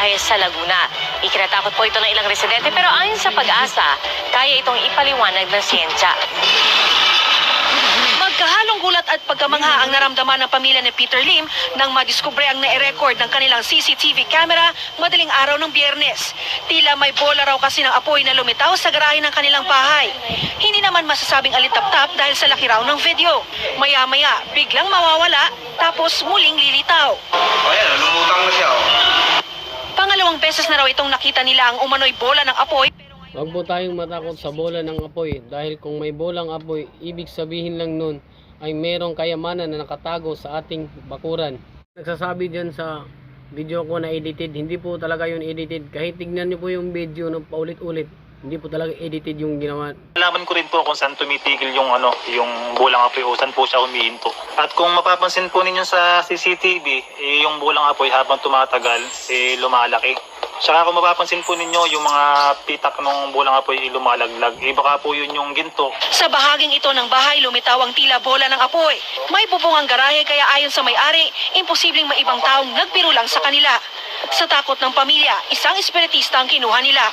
garahe sa Laguna. Ikinatakot po ito ng ilang residente pero ayon sa pag-asa, kaya itong ipaliwanag ng siyensya. Magkahalong gulat at pagkamangha ang naramdaman ng pamilya ni Peter Lim nang madiskubre ang nai-record ng kanilang CCTV camera madaling araw ng biyernes. Tila may bola raw kasi ng apoy na lumitaw sa garahe ng kanilang bahay. Hindi naman masasabing alitap-tap dahil sa laki raw ng video. Maya-maya, biglang mawawala tapos muling lilitaw. O yan, lumutang na siya. Oh. Pangalawang beses na raw itong nakita nila ang umano'y bola ng apoy. Huwag po tayong matakot sa bola ng apoy dahil kung may bolang apoy, ibig sabihin lang nun ay merong kayamanan na nakatago sa ating bakuran. Nagsasabi dyan sa video ko na edited, hindi po talaga yun edited. Kahit tignan niyo po yung video ng paulit-ulit, hindi po talaga edited yung ginawa. Alaman ko rin po kung saan tumitigil yung ano, yung bulang apoy o saan po siya humihinto. At kung mapapansin po ninyo sa CCTV, eh, yung bulang apoy habang tumatagal, eh, lumalaki. Tsaka kung mapapansin po ninyo, yung mga pitak ng bulang apoy eh, lumalaglag. Eh, baka po yun yung ginto. Sa bahaging ito ng bahay, lumitaw ang tila bola ng apoy. May bubong ang garahe kaya ayon sa may-ari, imposibleng may ibang taong nagbiro lang sa kanila. Sa takot ng pamilya, isang espiritista ang kinuha nila.